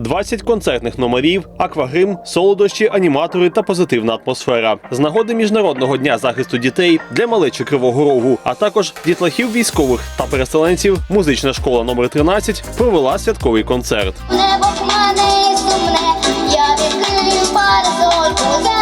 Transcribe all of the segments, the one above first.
20 концертних номерів, аквагрим, солодощі, аніматори та позитивна атмосфера. З нагоди міжнародного дня захисту дітей для малечі Кривого Рогу, а також дітлахів військових та переселенців. Музична школа номер 13 провела святковий концерт. Небо в мене сумне, я відкрив парасольку,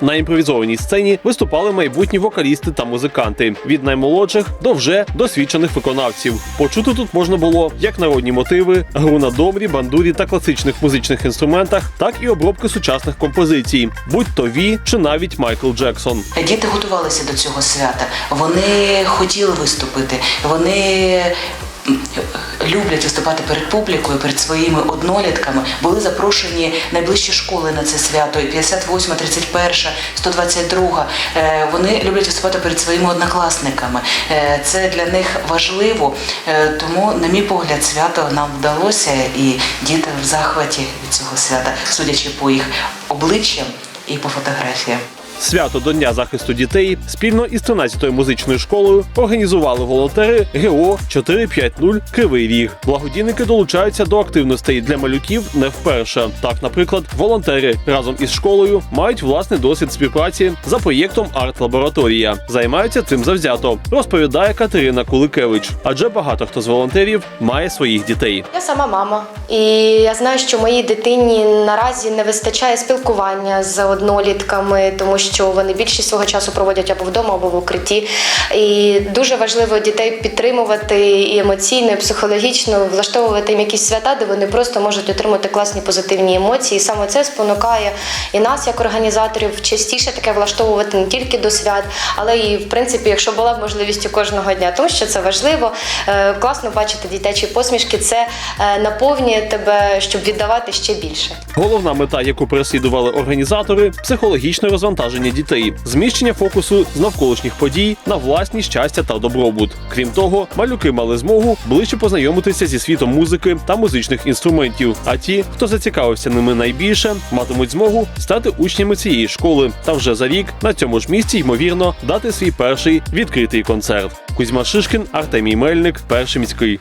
На імпровізованій сцені виступали майбутні вокалісти та музиканти від наймолодших до вже досвідчених виконавців. Почути тут можна було як народні мотиви, гру на добрі, бандурі та класичних музичних інструментах, так і обробки сучасних композицій, будь то Ві чи навіть Майкл Джексон. Діти готувалися до цього свята. Вони хотіли виступити. Вони люблять виступати перед публікою, перед своїми однолітками. Були запрошені найближчі школи на це свято. і 58, 31, 122. Е, Вони люблять виступати перед своїми однокласниками. Е, Це для них важливо. Е, Тому, на мій погляд, свято нам вдалося, і діти в захваті від цього свята, судячи по їх обличчям і по фотографіям. Свято до Дня захисту дітей спільно із 13-ю музичною школою організували волонтери ГО 450 Кривий Ріг. Благодійники долучаються до активностей для малюків не вперше. Так, наприклад, волонтери разом із школою мають власний досвід співпраці за проєктом Арт-лабораторія. Займаються цим завзято, розповідає Катерина Куликевич. Адже багато хто з волонтерів має своїх дітей. Я сама мама, і я знаю, що моїй дитині наразі не вистачає спілкування з однолітками, тому що вони більшість свого часу проводять або вдома, або в укритті. І дуже важливо дітей підтримувати і емоційно, і психологічно, влаштовувати їм якісь свята, де вони просто можуть отримати класні позитивні емоції. І саме це спонукає і нас, як організаторів, частіше таке влаштовувати не тільки до свят, але і в принципі, якщо була б можливість у кожного дня, тому що це важливо. Е, Класно бачити дитячі посмішки. Це е, наповнює тебе, щоб віддавати ще більше. Головна мета, яку переслідували організатори психологічне розвантаження дітей, зміщення фокусу з навколишніх подій на власні щастя та добробут. Крім того, малюки мали змогу ближче познайомитися зі світом музики та музичних інструментів. А ті, хто зацікавився ними найбільше, матимуть змогу стати учнями цієї школи та вже за рік на цьому ж місці ймовірно дати свій перший відкритий концерт. Кузьма Шишкін, Артемій Мельник, перший міський.